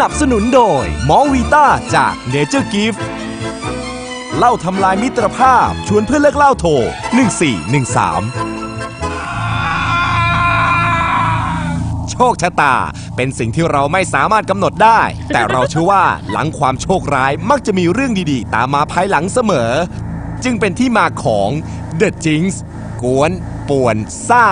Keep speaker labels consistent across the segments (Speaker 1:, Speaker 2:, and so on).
Speaker 1: นับสนุนโดยมอวีต้าจากเนเจอร์กิฟต์เล่าทำลายมิตรภาพ ชวนเพื่อนเลิกเล่าโทร 1413 โชคชะตาเป็นสิ่งที่เราไม่สามารถกำหนดได้ แต่เราเชื่อว่าหลังความโชคร้ายมักจะมีเรื่องดีๆ ตามมาภายหลังเสมอ จึงเป็นที่มาของ The Jinx กวนป่วนซ่า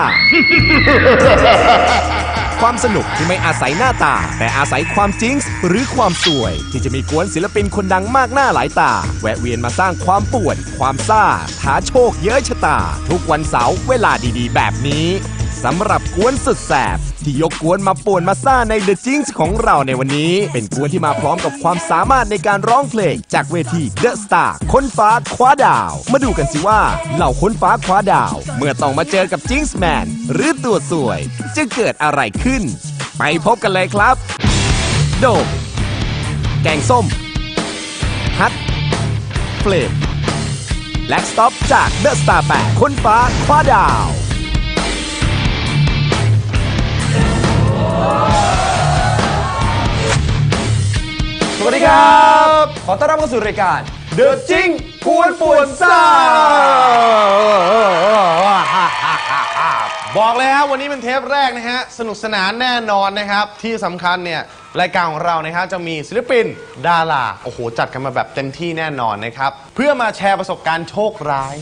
Speaker 1: ความสนุกที่ไม่อาศัยหน้าตา แต่อาศัยความจริงหรือความสวย ที่จะมีกวนศิลปินคนดังมากหน้าหลายตา แวะเวียนมาสร้างความป่วน ความซ่าท้าโชคเยอะชะตา ทุกวันเสาร์เวลาดีๆ แบบนี้ สำหรับกวนสุดแสบที่ยกกวนมาป่วนมาซ่าใน The Jinx ของเราในวันนี้ เป็นกวนที่มาพร้อมกับความสามารถในการร้องเพลง จากเวที The Star ค้นฟ้าคว้าดาว มาดูกันสิว่าเหล่าค้นฟ้าคว้าดาว เมื่อต้องมาเจอกับจิงส์แมนหรือตัวสวย จะเกิดอะไรขึ้น ไปพบกันเลยครับ โดมแกงส้ม ฮัทเฟลมและสต็อปจากเดอะสตาร์8ค้นฟ้าคว้าดาว
Speaker 2: สวัสดีครับ ขอต้อนรับเข้าสู่รายการ The จริงกวนป่วนซ่า
Speaker 3: บอกเลยครับวันนี้เป็นเทปแรกนะฮะ สนุกสนานแน่นอนนะครับ ที่สำคัญเนี่ยรายการของเรานะครับจะมีศิลปินดาราโอ้โห จัดกันมาแบบเต็มที่แน่นอนนะครับ เพื่อมาแชร์ประสบการณ์โชคร้าย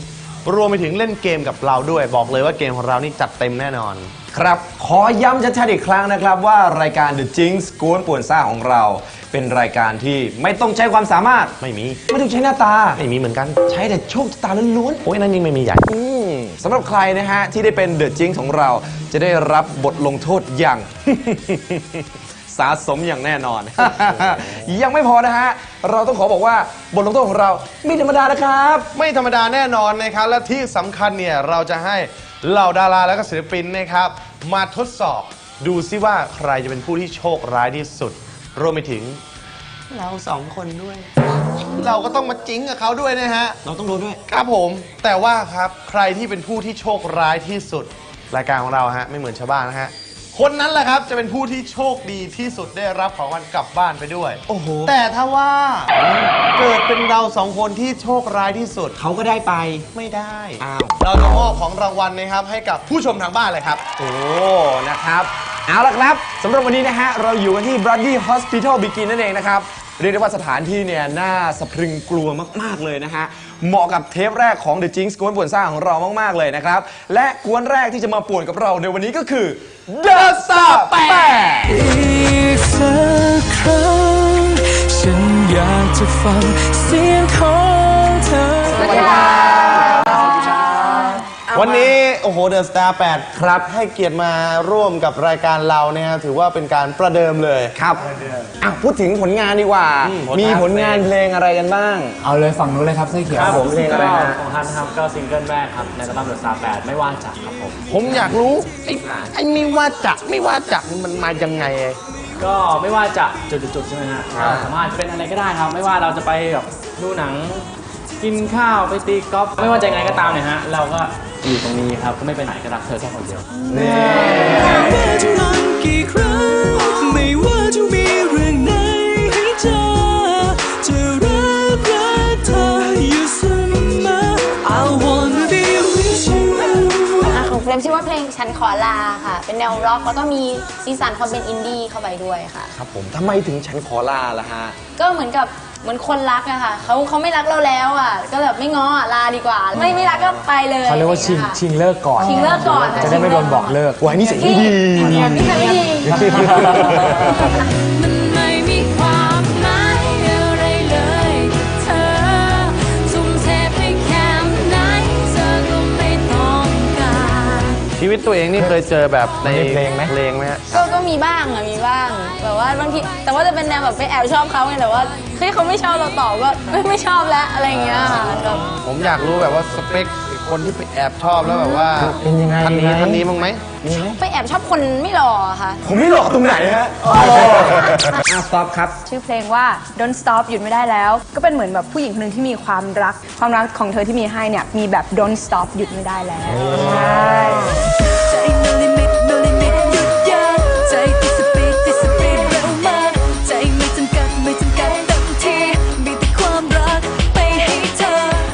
Speaker 3: รวมไปถึงเล่นเกมกับเราด้วย บอกเลยว่าเกมของเรานี่จัดเต็มแน่นอน
Speaker 2: ครับ ขอย้ำชัดๆอีกครั้งนะครับ ว่ารายการ The Jinx กวนป่วนซ่าของเรา เป็นรายการที่ไม่ต้องใช้ความสามารถ
Speaker 3: ไม่มี
Speaker 2: ไม่ต้องใช้หน้าตา
Speaker 3: ไม่มีเหมือนกัน
Speaker 2: ใช้แต่โชคชะตาล้วน
Speaker 3: โอ้ยนั่นยิ่งไม่มีใหญ่
Speaker 2: ๆอืมสำหรับใครนะฮะ ที่ได้เป็น The Jinx ของเรา จะได้รับบทลงโทษอย่าง สาสมอย่างแน่นอน ยังไม่พอนะฮะ เราต้องขอบอกว่าบทลงโทษของเราไม่ธรรมดานะครับ
Speaker 3: ไม่ธรรมดาแน่นอนนะครับ และที่สำคัญเนี่ยเราจะให้เหล่าดาราและก็ศิลปินนะครับ มาทดสอบดูซิว่าใครจะเป็นผู้ที่โชคร้ายที่สุด รวมไปถึง เราสองคนด้วย เราก็ต้องมาจิ้งกับเขาด้วยนะฮะ
Speaker 2: เราต้องโดนด้วย
Speaker 3: ครับผมแต่ว่าครับใครที่เป็นผู้ที่โชคร้ายที่สุด รายการของเราฮะไม่เหมือนชาวบ้านนะฮะ คนนั้นแหละครับจะเป็นผู้ที่โชคดีที่สุดได้รับของรางวัลกลับบ้านไปด้วย
Speaker 2: โอ้โห
Speaker 3: แต่ถ้าว่าเกิดเป็นเราสองคนที่โชคร้ายที่สุด
Speaker 2: เขาก็ได้ไป
Speaker 3: ไม่ได้
Speaker 2: อ้าว
Speaker 3: เราจะมอบของรางวัลนะครับให้กับผู้ชมทางบ้านเลยครับ
Speaker 2: โอ้ นะครับ เอาละครับสำหรับวันนี้นะฮะ เราอยู่กันที่ Brady Hospital Begin นั่นเองนะครับ เรียกได้ว่าสถานที่เนี่ยน่าสะพรึงกลัวมาก ๆ เลยนะฮะ เหมาะกับเทปแรกของ The Jinx กวนป่วนซ่าของเรามาก ๆ เลยนะครับ และกวนแรกที่จะมาป่วนกับเราในวันนี้ก็คือ The Star 8
Speaker 4: อีกสักครั้งฉันอยากจะฟังเสียงของเธอ
Speaker 3: วั นนี้โอ้โหเดอะสตาร์8ครับ ให้เกียรติมาร่วมกับรายการเราเนี่ยถือว่าเป็นการประเดิมเลย
Speaker 2: ครับอะพูดถึงผลงานดีกว่า
Speaker 3: อืมผลงาน
Speaker 2: มีผลงานเพลงอะไรกันบ้าง
Speaker 4: เอาเลยฝั่งนู้นเลยครับเสื้อเขียว
Speaker 2: ครับผมเพลงอะไรฮะ
Speaker 5: ของฮันครับก็ซิงเกิลแรกครับในอัลบั้มเดอะสตาร์แปดไม่ว่าจะครับผม
Speaker 3: ผมอยากรู้ไอ้ไอ้ไม่ว่าจักไม่ว่าจักนี่มันมายังไง
Speaker 5: ก็ไม่ว่าจะจุดๆๆใช่ไหมฮะสามารถจะเป็นอะไรก็ได้ครับ ไม่ว่าเราจะไปแบบดูหนังกินข้าวไปตีกอล์ฟไม่ว่าจะยังไงก็ตามเนี่ยฮะ เราก็ อยู่ตรงนี้ครับก็ไม่ไปไหนก็รักเธอแค่คนเดียว
Speaker 4: แนี่เรื่ยเสมงเฟร
Speaker 6: มชื่อว่าเพลงฉันขอลาค่ะ เป็นแนวร็อกแล้วก็มีซีสันความเป็นอินดี้เข้าไปด้วยค่ะ
Speaker 2: ครับผมทำไมถึงฉันขอลาล่ะฮะ
Speaker 6: ก็เหมือนกับ เหมือนคนรักอะค่ะเขาเขาไม่รักเราแล้วอะก็แบบไม่ง้ออะลาดีกว่า ไม่ไม่รักก็ไปเลย
Speaker 7: เขาเรียกว่าชิง
Speaker 6: อะไรอ
Speaker 7: ชิ
Speaker 6: ย่
Speaker 7: งเลิกก่อน
Speaker 6: ชิงเลิกก่อนค่
Speaker 7: จะได้ไม่โดนบอกเลิก
Speaker 2: วายนี่เสียง
Speaker 6: ที่
Speaker 2: ดี
Speaker 6: แบบนี้ใครไม่ดี
Speaker 8: มันไม่มีความหมายอะไรเลย เธอทุ่มเทไปแค่ไหนเธอก็ไม่ต้องการ
Speaker 3: ชีวิตตัวเองนี่เคยเจอแบบใน
Speaker 7: ในเพลงไหม
Speaker 3: เพลงไหมฮะ
Speaker 6: ก็ก็ มีบ้างอะมีบ้างแบบว่าบางทีแต่ว่าจะเป็นแนวแบบไปแอบชอบเขาไงแต่ว่าเฮ้ยเขาไม่ชอบเราต่อก็ไม่ไม่ชอบแล้วอะไรอย่างเงี้ยค่ะแบบ
Speaker 3: ผมอยากรู้แบบว่าสเปคคนที่ไปแอบชอบแล้วแบบว่า
Speaker 7: เป็นยังไง
Speaker 3: ท่านนี้
Speaker 7: ไง
Speaker 3: ท่านนี้มั้างไหม
Speaker 6: ไปแอบชอบคนไม่หล่ออะค่ะ
Speaker 2: ผมไม่หลอกตรงไหนฮะ
Speaker 1: อะสต็อปครับ
Speaker 9: ชื่อเพลงว่า Don't Stop หยุดไม่ได้แล้ว ก็เป็นเหมือนแบบผู้หญิงคนหนึ่งที่มีความรัก ความรักของเธอที่มีให้เนี่ยมีแบบ Don't Stop หยุดไม่ได้แล้วใช่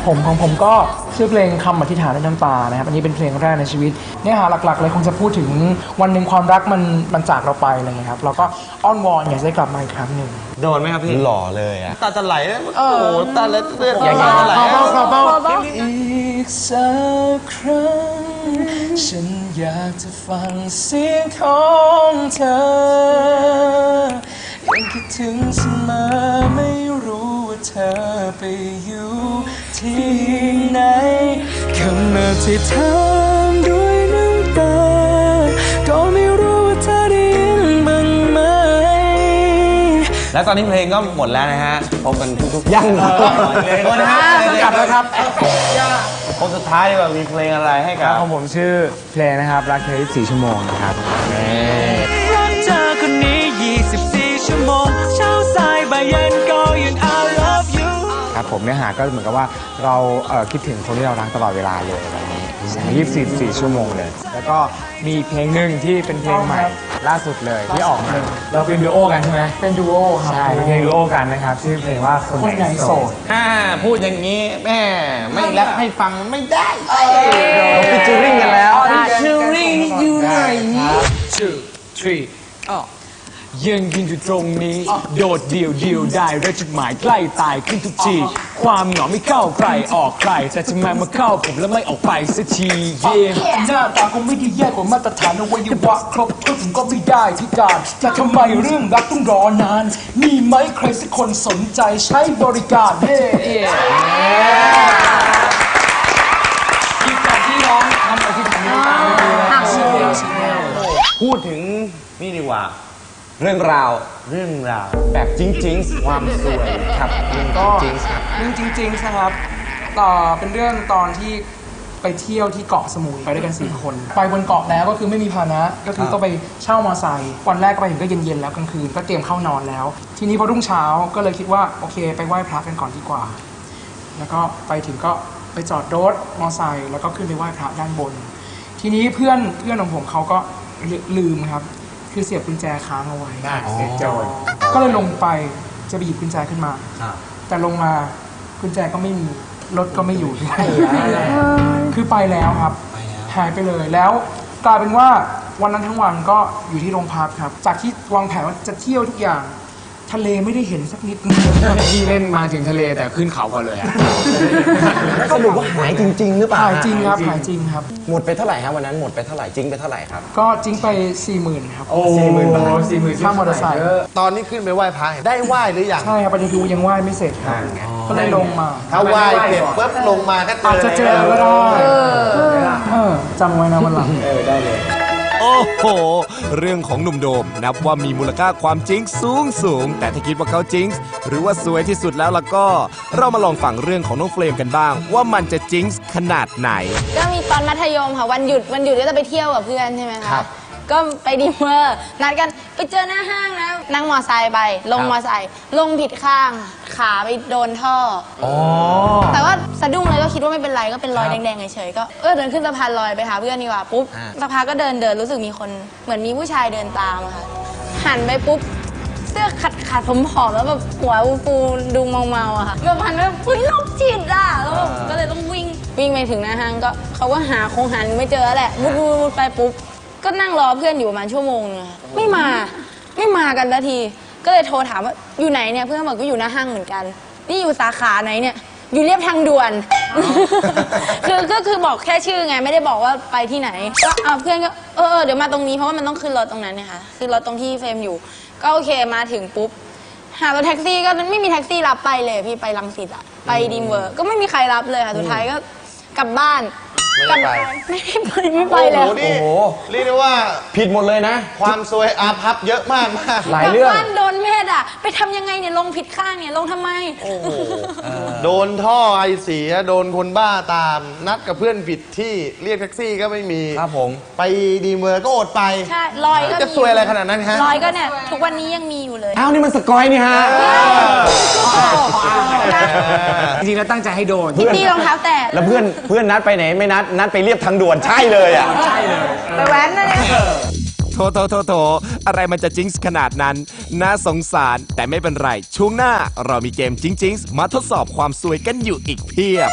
Speaker 7: ผมของผมก็ชื่อเพลงคำอธิษฐานด้วยน้ำตานะครับ อันนี้เป็นเพลงแรกในชีวิตเนื้อหาหลักๆเลยคงจะพูดถึงวันหนึ่งความรักมันมันจากเราไปอะไรเงี้ยครับเราก็อ้อนวอนอยากจะได้กลับมาอีกครั้งหนึ่ง
Speaker 3: โดนไหมครับพี่
Speaker 2: หล่อเลยอะ
Speaker 3: ตาจะไหลเลยโอ้โหตาเล็ดเลือด
Speaker 7: อย่าง
Speaker 3: ตาจะไหล
Speaker 7: เบาๆเบาๆอีกสักครั้งฉันอยากจะฟังเสียงของเธอยังคิดถึงเสมอไม่รู้ว่าเธอไปอยู่ ที่ไหนคำอธิษฐานด้วยน้ำตา ก็ไม่รู้ว่าเธอได้ยินบ้างไหม
Speaker 2: และตอนนี้เพลงก็หมดแล้วนะฮะพบกันทุกๆยัง
Speaker 3: เลยคนนะฮะ
Speaker 7: กลับแล้วครับ
Speaker 3: คนสุดท้ายดีกว่ามีเพลงอะไรให้กับ
Speaker 7: ของผมชื่อเพลงนะครับ รักเธอ24ชั่วโมงนะครับ
Speaker 4: รักเธอคนนี้ 24 ชั่วโมง เช้าสายบ่ายเย็น
Speaker 7: ครับผมเนื้อหาก็เหมือนกับว่าเราเอ่อคิดถึงคนที่เรารักตลอดเวลาเลยอะไรนี้24 ชั่วโมงเลย แล้วก็มีเพลงหนึ่งที่เป็นเพลงใหม่ล่าสุดเลยที่ออกมาเราเป็นดูโอกันใช่ไหมเป็นดูโอครับใช่เป็นเพลงดูโอกันนะครับชื่อเพลงว่าคนไหนโสด
Speaker 3: ถ้าพูดอย่างนี้แม่ไม่แรปให้ฟังไม่ได้
Speaker 2: เราฟิชเจอริ่งกันแล้ว
Speaker 7: ชื่อริ่งอยู่ไหน two three อ้อ ยังยืนอยู่ตรงนี้ โดดเดี่ยวเดียวได้และจุดหมายใกล้ตายขึ้นทุกที ความเหงาไม่เข้าใครออกใคร แต่ทำไมมาเข้าผมแล้วไม่ออกไปสักทีเย่หน้าตาก็ไม่ได้แย่กว่ามาตรฐานอวัยวะครบถ้วนผมก็ไม่ได้ที่การแต่ทำไมเรื่องรักต้องรอนาน มีไหมใครสักคนสนใจใช้บริการเย่ที่ก่อนที่ร้องทำอธิษฐานในตาไม่ดีนะ
Speaker 3: พูดถึงนี่ดีกว่า
Speaker 2: เรื่องราว
Speaker 3: เรื่องราว
Speaker 2: แบบจริง ๆ ความสวยครับเรื่อง
Speaker 7: ก็
Speaker 2: จริงๆครับ
Speaker 7: เรื่องจริงๆนะครับต่อเป็นเรื่องตอนที่ไปเที่ยวที่เกาะสมุยไปด้วยกันสี่คน ไปบนเกาะแล้วก็คือไม่มีพาหนะ ก็คือต้องไปเช่ามอไซค์วันแรกก็ไปถึงก็เย็นๆแล้วกลางคืนก็เตรียมเข้านอนแล้ว ทีนี้พอรุ่งเช้าก็เลยคิดว่าโอเค ไปไหว้พระกันก่อนดีกว่า แล้วก็ไปถึงก็ไปจอดรถมอไซค์แล้วก็ขึ้นไปไหว้พระด้านบน ทีนี้เพื่อนเพื่อนของผมเขาก็ลืลืมครับ คือเสียบกุญแจค้างเอาไว้เสียโจรก็เลยลงไปจะไปหยิบกุญแจขึ้นมาแต่ลงมากุญแจก็ไม่มีรถก็ไม่อยู่ที่คือไปแล้วครับหายไปเลยแล้วกลายเป็นว่าวันนั้นทั้งวันก็อยู่ที่โรงพักครับ จากที่วางแผนว่าจะเที่ยวทุกอย่าง ทะเลไม่ได้เห็นสักนิดนึงที่เล่นมาถึงทะเลแต่ขึ้นเขาก่อนเลยอะ
Speaker 2: สรุปว่าหายจริง ๆ หรือเปล่า
Speaker 7: หายจริงครับหายจริงครับ
Speaker 2: หมดไปเท่าไหร่ครับวันนั้นหมดไปเท่าไหร่จริงไปเท่าไหร่ครับ
Speaker 7: ก็จริงไป4ี่หมื่นครับ
Speaker 2: สี่หมื่นบาท
Speaker 7: สี่หมื่นค่ามอเตอร์ไซค์
Speaker 3: ตอนนี้ขึ้นไปไหว้พระได้ไหว้หรือยัง
Speaker 7: ใช่ครับประเด็นคือยังไหว้ไม่เสร็จครับก็เลยลงมา
Speaker 3: ถ้าไหว้เสร็จปุ๊บลงมาก็
Speaker 7: อาจจะเจอก็ได้เออจำไว้นะวันหลัง
Speaker 1: โอ้ โห เรื่องของหนุ่มโดม นับว่ามีมูลค่าความจริงสูงสูง แต่ถ้าคิดว่าเขาจริง หรือว่าสวยที่สุดแล้วล่ะก็ เรามาลองฟังเรื่องของน้องเฟรมกันบ้าง ว่ามันจะจริงขนาดไหน
Speaker 6: ก็มีตอนมัธยมค่ะวันหยุดวันหยุดก็จะไปเที่ยวกับเพื่อนใช่ไหมคะก็ไปดีเมอร์นัดกันไปเจอหน้าห้างนะนั่งมอไซค์ไป ลงมอไซค์ลงผิดข้าง ขาไปโดนท่ออแต่ว่าสะดุ้งเลยก็คิดว่าไม่เป็นไรก็เป็นรอยแดงๆเฉยๆก็เออเดินขึ้นสะพานลอยไปหาเพื่อนดีกว่าปุ๊บสักพักก็เดินเดินรู้สึกมีคนเหมือนมีผู้ชายเดินตามอะค่ะหันไปปุ๊บเสื้อขาดขาดผมผอมๆแล้วแบบหัวฟูๆดูเมาๆอะค่ะแบบหันไปแบบเฮ้ยโรคจิตอะแล้วแบบก็เลยต้องวิ่งวิ่งไปถึงหน้าห้างก็เขาก็หาคงหาไม่เจอแล้วแหละมุดมุดมุดไปปุ๊บก็นั่งรอเพื่อนอยู่ประมาณชั่วโมงนึงอะไม่มา ไม่มากันสักที ก็เลยโทรถามว่าอยู่ไหนเนี่ยเพื่อนบอกก็อยู่หน้าห้างเหมือนกัน นี่อยู่สาขาไหนเนี่ย อยู่เรียบทางด่วน คือก็คือบอกแค่ชื่อไงไม่ได้บอกว่าไปที่ไหน ก็เอาเพื่อนก็เออเออเดี๋ยวมาตรงนี้เพราะว่ามันต้องขึ้นรถตรงนั้นเนี่ยค่ะขึ้นรถตรงที่เฟรมอยู่ ก็โอเคมาถึงปุ๊บหารถแท็กซี่ก็ไม่มีแท็กซี่รับไปเลยพี่ไปลังสิตอะไปดีมเวอร์ก็ไม่มีใครรับเลยค่ะสุดท้ายก็กลับบ้าน
Speaker 3: ไม่ได้ไป
Speaker 6: กลับไม่ได้ไปไม่ไปแล้ว
Speaker 3: โอ้โหนี่
Speaker 2: โอ้โห
Speaker 3: เรียกได้ว่า
Speaker 2: ผิดหมดเลยนะ
Speaker 3: ความซวยอาภัพเยอะมากมาก
Speaker 2: หลาย
Speaker 6: กลับ
Speaker 2: เรื่อง
Speaker 6: บ้านโดนแม่ด่ะ ไปทำยังไงเนี่ยลงผิดข้างเนี่ยลงทำไม
Speaker 3: โดนท่อไอเสีย โดนคนบ้าตาม นัดกับเพื่อนผิดที่เรียกแท็กซี่ก็ไม่มี
Speaker 2: ครับผม
Speaker 3: ไปดีเมอร์ก็อดไป
Speaker 6: ใช่รอยก็
Speaker 3: จะ
Speaker 6: มี
Speaker 3: ซวยอะไรขนาดนั้นฮะ
Speaker 6: รอยก็เนี่ยทุกวันนี้ยังมีอยู่เลย
Speaker 2: อ้าวนี่มันสกอยนี่ฮะ
Speaker 7: จริงๆแล้วตั้งใจให้โดน
Speaker 6: พี่ตีรองเท้าแตะ
Speaker 2: แล้วเพื่อนเพื่อนนัดไปไหนไม่นัดนัดไปเรียบทางด่วนใช่เลยอะ
Speaker 9: ไปแว้นนะเนี่ย
Speaker 1: โถโถโถโถอะไรมันจะจิงส์ขนาดนั้น น่าสงสารแต่ไม่เป็นไร ช่วงหน้าเรามีเกมจิงจิงส์มาทดสอบความสวยกันอยู่อีกเพียบ